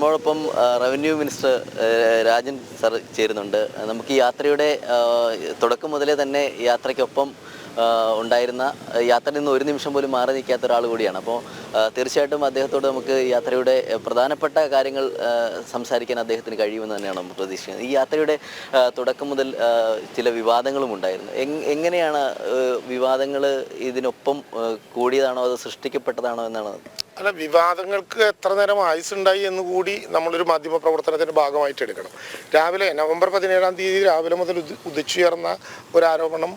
നമ്മളോടൊപ്പം ആ, revenue minister Rajan sir ചേരുന്നുണ്ട്. നമുക്ക് യാത്രയുടെ തുടക്കം മുതലേ തന്നെ യാത്രയ്ക്കൊപ്പം ഉണ്ടായിരുന്ന യാത്രയിൽ നിന്ന് ഒരു നിമിഷം പോലും മാറി നിൽക്കാത്ത ഒരാൾ കൂടിയാണ്. അപ്പോൾ തീർച്ചയായിട്ടും അദ്ദേഹത്തോട് നമുക്ക് യാത്രയുടെ പ്രധാനപ്പെട്ട കാര്യങ്ങൾ സംസാരിക്കാൻ അദ്ദേഹത്തിന് കഴിയുമെന്ന് തന്നെയാണ് നമ്മൾ പ്രതീക്ഷിക്കുന്നത്. ഈ യാത്രയുടെ തുടക്കം മുതൽ ചില വിവാദങ്ങളും ഉണ്ടായിരുന്നു. എങ്- എങ്ങനെയാണ് വിവാദങ്ങൾ ഇതിനൊപ്പം കൂടിയതാണോ അത് സൃഷ്ടിക്കപ്പെട്ടതാണോ എന്നാണ് അല്ല വിവാദങ്ങൾക്ക് എത്ര നേരം ആയുസുണ്ടായി എന്ന് കൂടി നമ്മളൊരു മാധ്യമ പ്രവർത്തനത്തിന്റെ ഭാഗമായിട്ട് എടുക്കണം. രാവിലെ നവംബർ പതിനേഴാം തീയതി രാവിലെ മുതൽ ഉദി- ഉദിച്ചുയർന്ന ഒരു ആരോപണം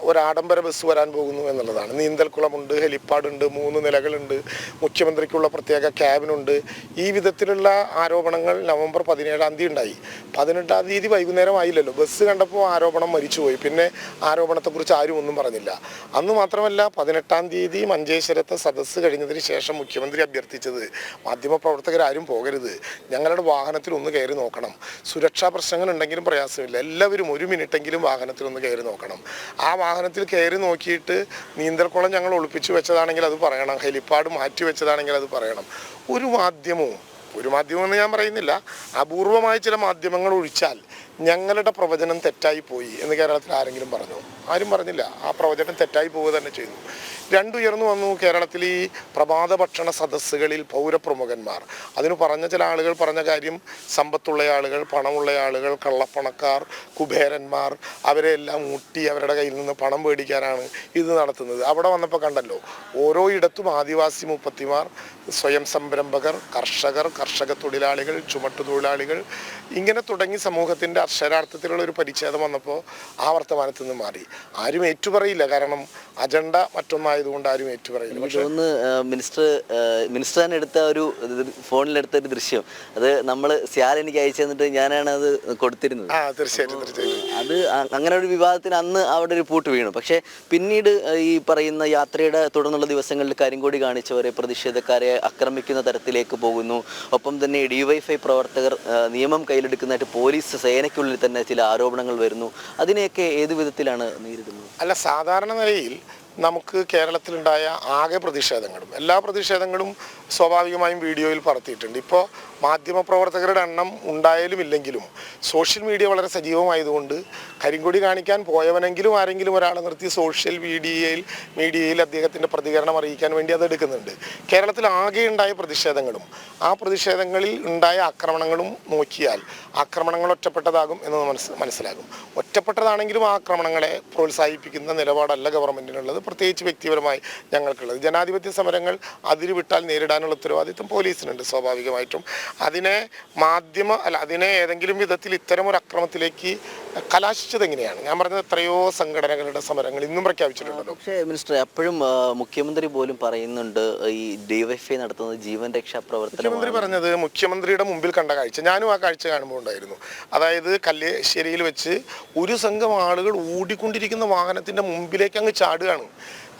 ഒരു ആഡംബര ബസ് വരാൻ പോകുന്നു എന്നുള്ളതാണ്. നീന്തൽക്കുളമുണ്ട് ഹെലിപ്പാഡുണ്ട് മൂന്ന് നിലകളുണ്ട് മുഖ്യമന്ത്രിക്കുള്ള പ്രത്യേക ക്യാബിനുണ്ട്. ഈ വിധത്തിലുള്ള ആരോപണങ്ങൾ നവംബർ പതിനേഴാം തീയതി ഉണ്ടായി. പതിനെട്ടാം തീയതി വൈകുന്നേരം ആയില്ലല്ലോ ബസ് കണ്ടപ്പോൾ ആരോപണം മരിച്ചുപോയി. പിന്നെ ആരോപണത്തെക്കുറിച്ച് ആരും ഒന്നും പറഞ്ഞില്ല. അന്ന് മാത്രമല്ല പതിനെട്ടാം തീയതി മഞ്ചേശ്വരത്തെ സദസ്സ് കഴിഞ്ഞതിന് ശേഷം മുഖ്യമന്ത്രി അഭ്യർത്ഥിച്ചത് മാധ്യമപ്രവർത്തകരാരും പോകരുത്. ഞങ്ങളുടെ വാഹനത്തിൽ ഒന്ന് കയറി നോക്കണം. സുരക്ഷാ പ്രശ്നങ്ങൾ ഉണ്ടെങ്കിലും പ്രയാസമില്ല. എല്ലാവരും ഒരു മിനിറ്റെങ്കിലും വാഹനത്തിൽ ഒന്ന് കയറി നോക്കണം. ആ വാഹനത്തിൽ കയറി നോക്കിയിട്ട് നീന്തൽക്കുളം ഞങ്ങൾ ഒളിപ്പിച്ചു വെച്ചതാണെങ്കിൽ അത് പറയണം. ഹെലിപ്പാഡ് മാറ്റി വെച്ചതാണെങ്കിൽ അത് പറയണം. ഒരു മാധ്യമവും ഒരു മാധ്യമം എന്ന് ഞാൻ പറയുന്നില്ല അപൂർവമായ ചില മാധ്യമങ്ങൾ ഒഴിച്ചാൽ ഞങ്ങളുടെ പ്രവചനം തെറ്റായി പോയി എന്ന് കേരളത്തിൽ ആരെങ്കിലും പറഞ്ഞു? ആരും പറഞ്ഞില്ല. ആ പ്രവചനം തെറ്റായി പോവുക തന്നെ ചെയ്തു. രണ്ടുയർന്നു വന്നു കേരളത്തിൽ ഈ പ്രഭാത ഭക്ഷണ സദസ്സുകളിൽ പൗരപ്രമുഖന്മാർ. അതിന് പറഞ്ഞ ചില ആളുകൾ പറഞ്ഞ കാര്യം സമ്പത്തുള്ള ആളുകൾ പണമുള്ള ആളുകൾ കള്ളപ്പണക്കാർ കുബേരന്മാർ അവരെ എല്ലാം ഊട്ടി അവരുടെ കയ്യിൽ നിന്ന് പണം മേടിക്കാനാണ് ഇത് നടത്തുന്നത്. അവിടെ വന്നപ്പോൾ കണ്ടല്ലോ ഓരോ ഇടത്തും ആദിവാസി മുപ്പത്തിമാർ സ്വയം സംരംഭകർ കർഷകർ കർഷക തൊഴിലാളികൾ ചുമട്ടു തൊഴിലാളികൾ ഇങ്ങനെ തുടങ്ങി സമൂഹത്തിന്റെ അക്ഷരാർത്ഥത്തിലുള്ള ഒരു പരിച്ഛേദം വന്നപ്പോൾ ആ വർത്തമാനത്തിൽ നിന്ന് മാറി. ആരും ഏറ്റുപറയില്ല. കാരണം അജണ്ട മറ്റൊന്നായതുകൊണ്ട് ആരും ഏറ്റുപറയില്ല. പക്ഷേ ഒന്ന് മിനിസ്റ്റർ മിനിസ്റ്റർ തന്നെ എടുത്ത ഒരു ഫോണിലെടുത്ത ഒരു ദൃശ്യം. അത് നമ്മൾ സിയാൽ എനിക്ക് അയച്ചു തന്നിട്ട് ഞാനാണ് അത് കൊടുത്തിരുന്നത്. ആ തീർച്ചയായിട്ടും തീർച്ചയായിട്ടും. അത് അങ്ങനെ ഒരു വിവാദത്തിന് അന്ന് അവിടെ ഒരു പൂട്ട് വീണു. പക്ഷേ പിന്നീട് ഈ പറയുന്ന യാത്രയുടെ തുടർന്നുള്ള ദിവസങ്ങളിൽ കാര്യം കൂടി കാണിച്ചവരെ പ്രതിഷേധക്കാരെ ആക്രമിക്കുന്ന തരത്തിലേക്ക് പോകുന്നു. ഒപ്പം തന്നെ ഡിവൈഫൈ പ്രവർത്തകർ നിയമം കയ്യിലെടുക്കുന്നതായിട്ട് പോലീസ് സേനയ്ക്കുള്ളിൽ തന്നെ ചില ആരോപണങ്ങൾ വരുന്നു. അതിനെയൊക്കെ ഏത് വിധത്തിലാണ് നേരിടുന്നത്? അല്ല സാധാരണ നിലയിൽ നമുക്ക് കേരളത്തിലുണ്ടായ ആകെ പ്രതിഷേധങ്ങളും എല്ലാ പ്രതിഷേധങ്ങളും സ്വാഭാവികമായും വീഡിയോയിൽ പറത്തിയിട്ടുണ്ട്. ഇപ്പോൾ മാധ്യമപ്രവർത്തകരുടെ എണ്ണം ഉണ്ടായാലും ഇല്ലെങ്കിലും സോഷ്യൽ മീഡിയ വളരെ സജീവമായതുകൊണ്ട് കരിങ്കൊടി കാണിക്കാൻ പോയവനെങ്കിലും ആരെങ്കിലും ഒരാളെ നിർത്തി സോഷ്യൽ മീഡിയയിൽ മീഡിയയിൽ അദ്ദേഹത്തിന്റെ പ്രതികരണം അറിയിക്കാൻ വേണ്ടി അത് എടുക്കുന്നുണ്ട്. കേരളത്തിൽ ആകെ ഉണ്ടായ പ്രതിഷേധങ്ങളും ആ പ്രതിഷേധങ്ങളിൽ ഉണ്ടായ ആക്രമണങ്ങളും നോക്കിയാൽ ആക്രമണങ്ങൾ ഒറ്റപ്പെട്ടതാകും എന്ന് മനസ്സ് മനസ്സിലാകും. ഒറ്റപ്പെട്ടതാണെങ്കിലും ആ ആക്രമണങ്ങളെ പ്രോത്സാഹിപ്പിക്കുന്ന നിലപാടല്ല ഗവൺമെന്റിനുള്ളത് പ്രത്യേകിച്ച് വ്യക്തിപരമായി ഞങ്ങൾക്കുള്ളത്. ജനാധിപത്യ സമരങ്ങൾ അതിരുവിട്ടാൽ നേരിടാനുള്ള ഉത്തരവാദിത്വം പോലീസിനുണ്ട് സ്വാഭാവികമായിട്ടും. അതിനെ മാധ്യമ അല്ല അതിനെ ഏതെങ്കിലും വിധത്തിൽ ഇത്തരം ഒരു അക്രമത്തിലേക്ക് കലാശിച്ചത് എങ്ങനെയാണ്? ഞാൻ പറഞ്ഞത് എത്രയോ സംഘടനകളുടെ സമരങ്ങൾ ഇന്നും പ്രഖ്യാപിച്ചിട്ടുണ്ടല്ലോ പക്ഷേ മിനിസ്റ്റർ അപ്പോഴും മുഖ്യമന്ത്രി പോലും പറയുന്നുണ്ട് ഈ ഡിവൈഫൈ നടത്തുന്നത് ജീവൻ രക്ഷാ പ്രവർത്തനം മുഖ്യമന്ത്രി പറഞ്ഞത് മുഖ്യമന്ത്രിയുടെ മുമ്പിൽ കണ്ട കാഴ്ച. ഞാനും ആ കാഴ്ച കാണുമ്പോൾ ഉണ്ടായിരുന്നു. അതായത് കല്ലേശ്ശേരിയിൽ വെച്ച് ഒരു സംഘം ആളുകൾ ഓടിക്കൊണ്ടിരിക്കുന്ന വാഹനത്തിന്റെ മുമ്പിലേക്ക് അങ്ങ് ചാടുകയാണ്.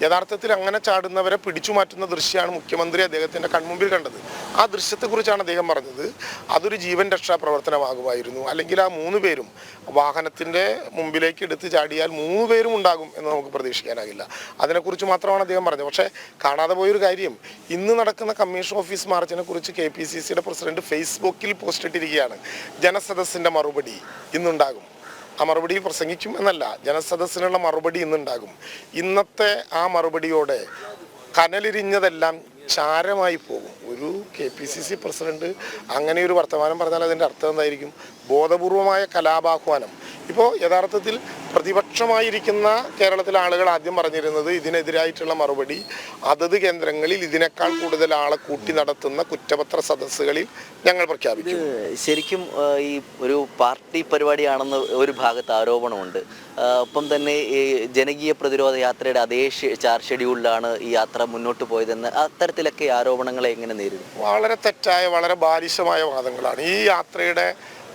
യഥാർത്ഥത്തിൽ അങ്ങനെ ചാടുന്നവരെ പിടിച്ചു മാറ്റുന്ന ദൃശ്യമാണ് മുഖ്യമന്ത്രി അദ്ദേഹത്തിന്റെ കൺമുമ്പിൽ കണ്ടത്. ആ ദൃശ്യത്തെക്കുറിച്ചാണ് അദ്ദേഹം പറഞ്ഞത്. അതൊരു ജീവൻ രക്ഷാ പ്രവർത്തനമാകുമായിരുന്നു. അല്ലെങ്കിൽ ആ മൂന്ന് പേരും വാഹനത്തിന്റെ മുമ്പിലേക്ക് എടുത്ത് ചാടിയാൽ മൂന്ന് പേരും ഉണ്ടാകും എന്ന് നമുക്ക് പ്രതീക്ഷിക്കാനാകില്ല. അതിനെക്കുറിച്ച് മാത്രമാണ് അദ്ദേഹം പറഞ്ഞത്. പക്ഷേ കാണാതെ പോയൊരു കാര്യം. ഇന്ന് നടക്കുന്ന കമ്മീഷൻ ഓഫീസ് മാർച്ചിനെ കുറിച്ച് കെ പി സി സിയുടെ പ്രസിഡന്റ് ഫേസ്ബുക്കിൽ പോസ്റ്റ് ഇട്ടിരിക്കുകയാണ്. ജനസദസ്സിന്റെ മറുപടി ഇന്നുണ്ടാകും. ആ മറുപടി പ്രസംഗിക്കും എന്നല്ല ജനസദസ്സിനുള്ള മറുപടി ഇന്നുണ്ടാകും. ഇന്നത്തെ ആ മറുപടിയോടെ കനലിരിഞ്ഞതെല്ലാം ചാരമായി പോകും. ഒരു K P C C president അങ്ങനെ ഒരു വർത്തമാനം പറഞ്ഞാൽ അതിന്റെ അർത്ഥം എന്തായിരിക്കും? ബോധപൂർവമായ കലാപാഹ്വാനം. ഇപ്പോൾ യഥാർത്ഥത്തിൽ പ്രതിപക്ഷമായിരിക്കുന്ന കേരളത്തിലെ ആളുകൾ ആദ്യം പറഞ്ഞിരുന്നത് ഇതിനെതിരായിട്ടുള്ള മറുപടി അതത് കേന്ദ്രങ്ങളിൽ ഇതിനേക്കാൾ കൂടുതൽ ആളെ കൂട്ടി നടത്തുന്ന കുറ്റപത്ര സദസ്സുകളിൽ ഞങ്ങൾ പ്രഖ്യാപിക്കും ശരിക്കും ഈ ഒരു പാർട്ടി പരിപാടിയാണെന്ന് ഒരു ഭാഗത്ത് ആരോപണമുണ്ട്. ഒപ്പം തന്നെ ഈ ജനകീയ പ്രതിരോധ യാത്രയുടെ അതേ ചാർ ചാർജ് ഷെഡ്യൂളിലാണ് ഈ യാത്ര മുന്നോട്ട് പോയതെന്ന് അത്തരത്തിലൊക്കെ ആരോപണങ്ങളെ എങ്ങനെ നേരിടും? വളരെ തെറ്റായ വളരെ ബാലിശമായ വാദങ്ങളാണ്. ഈ യാത്രയുടെ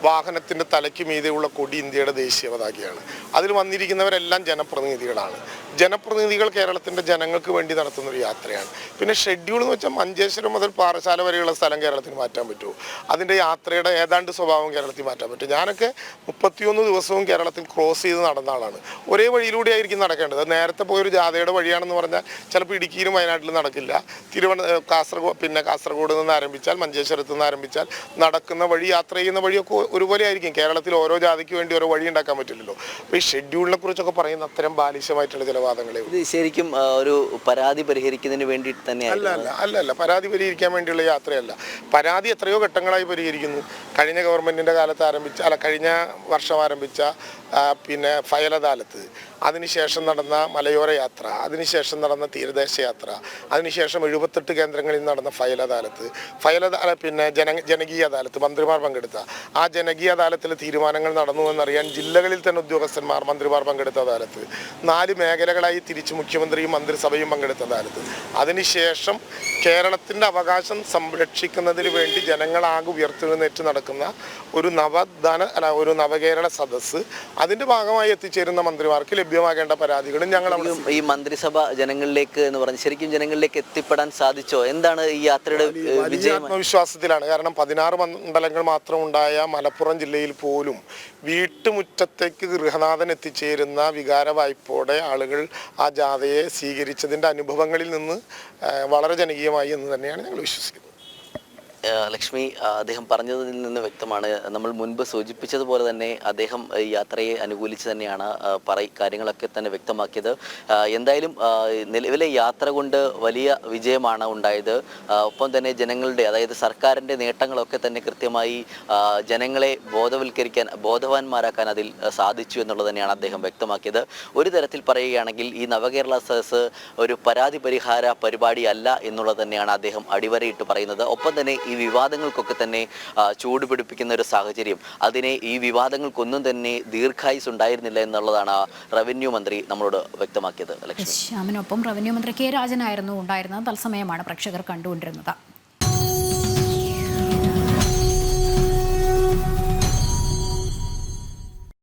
വാഹനത്തിന്റെ തലയ്ക്ക് മീതെയുള്ള കൊടി ഇന്ത്യയുടെ ദേശീയ പതാകയാണ് അതിൽ വന്നിരിക്കുന്നവരെല്ലാം ജനപ്രതിനിധികളാണ്. ജനപ്രതിനിധികൾ കേരളത്തിന്റെ ജനങ്ങൾക്ക് വേണ്ടി നടത്തുന്ന ഒരു യാത്രയാണ്. പിന്നെ ഷെഡ്യൂൾ എന്ന് വെച്ചാൽ മഞ്ചേശ്വരം മുതൽ പാറശാല വരെയുള്ള സ്ഥലം കേരളത്തിന് മാറ്റാൻ പറ്റുമോ? അതിന്റെ യാത്രയുടെ ഏതാണ്ട് സ്വഭാവം കേരളത്തിൽ മാറ്റാൻ പറ്റും ഞാനൊക്കെ മുപ്പത്തിയൊന്ന് ദിവസവും കേരളത്തിൽ ക്രോസ് ചെയ്ത് നടന്ന ആളാണ്. ഒരേ വഴിയിലൂടെ ആയിരിക്കും നടക്കേണ്ടത് നേരത്തെ പോയൊരു ജാഥയുടെ വഴിയാണെന്ന് പറഞ്ഞാൽ ചിലപ്പോൾ ഇടുക്കിയിലും വയനാട്ടിലും നടക്കില്ല. തിരുവന കാസർഗോഡ് പിന്നെ കാസർഗോഡ് നിന്ന് ആരംഭിച്ചാൽ മഞ്ചേശ്വരത്ത് നിന്ന് ആരംഭിച്ചാൽ നടക്കുന്ന വഴി യാത്ര ചെയ്യുന്ന വഴിയൊക്കെ ഒരുപോലെ ആയിരിക്കും. കേരളത്തിൽ ഓരോ ജാതിക്ക് വേണ്ടി ഓരോ വഴി ഉണ്ടാക്കാൻ പറ്റില്ലല്ലോ. അപ്പോൾ ഈ ഷെഡ്യൂളിനെ കുറിച്ചൊക്കെ പറയുന്ന അത്തരം ബാലിശമായിട്ടുള്ള ചില വാദങ്ങളെ. ഇത് ശരിക്കും ഒരു പരാതി പരിഹരിക്കുന്നതിന് വേണ്ടി തന്നെ അല്ല അല്ല അല്ല അല്ല പരാതി പരിഹരിക്കാൻ വേണ്ടിയുള്ള യാത്രയല്ല. പരാതി എത്രയോ ഘട്ടങ്ങളായി പരിഹരിക്കുന്നു. കഴിഞ്ഞ ഗവൺമെന്റിന്റെ കാലത്ത് ആരംഭിച്ച അല്ല കഴിഞ്ഞ വർഷം ആരംഭിച്ച പിന്നെ ഫയൽ അദാലത്ത് അതിനുശേഷം നടന്ന മലയോര യാത്ര അതിനുശേഷം നടന്ന തീരദേശ യാത്ര അതിനുശേഷം എഴുപത്തെട്ട് കേന്ദ്രങ്ങളിൽ നടന്ന ഫയൽ അദാലത്ത് ഫയൽ പിന്നെ ജന ജനകീയ അദാലത്ത് മന്ത്രിമാർ പങ്കെടുത്ത. ആ ജനകീയ അദാലത്തിൽ തീരുമാനങ്ങൾ നടന്നു എന്നറിയാൻ ജില്ലകളിൽ തന്നെ ഉദ്യോഗസ്ഥന്മാർ മന്ത്രിമാർ പങ്കെടുത്ത അദാലത്ത് നാല് മേഖലകളായി തിരിച്ച് മുഖ്യമന്ത്രിയും മന്ത്രിസഭയും പങ്കെടുത്ത അദാലത്ത് അതിനുശേഷം കേരളത്തിന്റെ അവകാശം സംരക്ഷിക്കുന്നതിന് വേണ്ടി ജനങ്ങളാകെ ഉയർത്തെഴുന്നേറ്റ് നടക്കുന്ന ഒരു നവദാന അല്ല ഒരു നവകേരള സദസ്സ് അതിന്റെ ഭാഗമായി എത്തിച്ചേരുന്ന മന്ത്രിമാർക്ക് ലഭ്യമാകേണ്ട പരാതികളും ഞങ്ങൾ ഈ മന്ത്രിസഭ ജനങ്ങളിലേക്ക് എന്ന് പറഞ്ഞ് ശരിക്കും ജനങ്ങളിലേക്ക് എത്തിപ്പെടാൻ സാധിച്ചോ? എന്താണ് ഈ യാത്രയുടെ ആത്മവിശ്വാസത്തിലാണ്. കാരണം പതിനാറ് മണ്ഡലങ്ങൾ മാത്രം ഉണ്ടായ മലപ്പുറം ജില്ലയിൽ പോലും വീട്ടുമുറ്റത്തേക്ക് ഗൃഹനാഥൻ എത്തിച്ചേരുന്ന വികാര വായ്പോടെ ആളുകൾ ആ ജാഥയെ സ്വീകരിച്ചതിന്റെ അനുഭവങ്ങളിൽ നിന്ന് വളരെ ജനകീയമായി എന്ന് തന്നെയാണ് ഞങ്ങൾ വിശ്വസിക്കുന്നത്. ലക്ഷ്മി അദ്ദേഹം പറഞ്ഞതിൽ നിന്ന് വ്യക്തമാണ്. നമ്മൾ മുൻപ് സൂചിപ്പിച്ചതുപോലെ തന്നെ അദ്ദേഹം യാത്രയെ അനുകൂലിച്ച് തന്നെയാണ് പറയ പറ കാര്യങ്ങളൊക്കെ തന്നെ വ്യക്തമാക്കിയത്. എന്തായാലും നിലവിലെ യാത്ര കൊണ്ട് വലിയ വിജയമാണ് ഉണ്ടായത്. ഒപ്പം തന്നെ ജനങ്ങളുടെ അതായത് സർക്കാരിന്റെ നേട്ടങ്ങളൊക്കെ തന്നെ കൃത്യമായി ജനങ്ങളെ ബോധവൽക്കരിക്കാൻ ബോധവാന്മാരാക്കാൻ അതിൽ സാധിച്ചു എന്നുള്ളത് തന്നെയാണ് അദ്ദേഹം വ്യക്തമാക്കിയത്. ഒരു തരത്തിൽ പറയുകയാണെങ്കിൽ ഈ നവകേരള സദസ് ഒരു പരാതി പരിഹാര പരിപാടിയല്ല എന്നുള്ളത് തന്നെയാണ് അദ്ദേഹം അടിവരയിട്ട് പറയുന്നത്. ഒപ്പം തന്നെ ഈ വിവാദങ്ങൾക്കൊക്കെ തന്നെ ചൂടുപിടിപ്പിക്കുന്ന ചൂട് പിടിപ്പിക്കുന്ന ഒരു സാഹചര്യം. അതിനെ ഈ വിവാദങ്ങൾക്കൊന്നും തന്നെ ദീർഘായുസ് ഉണ്ടായിരുന്നില്ല എന്നുള്ളതാണ് റവന്യൂ മന്ത്രി നമ്മളോട് വ്യക്തമാക്കിയത്. ശ്യാമിനൊപ്പം റവന്യൂ മന്ത്രി കെ രാജനായിരുന്നു ഉണ്ടായിരുന്നത്. തത്സമയമാണ് പ്രേക്ഷകർ കണ്ടുകൊണ്ടിരുന്നത്.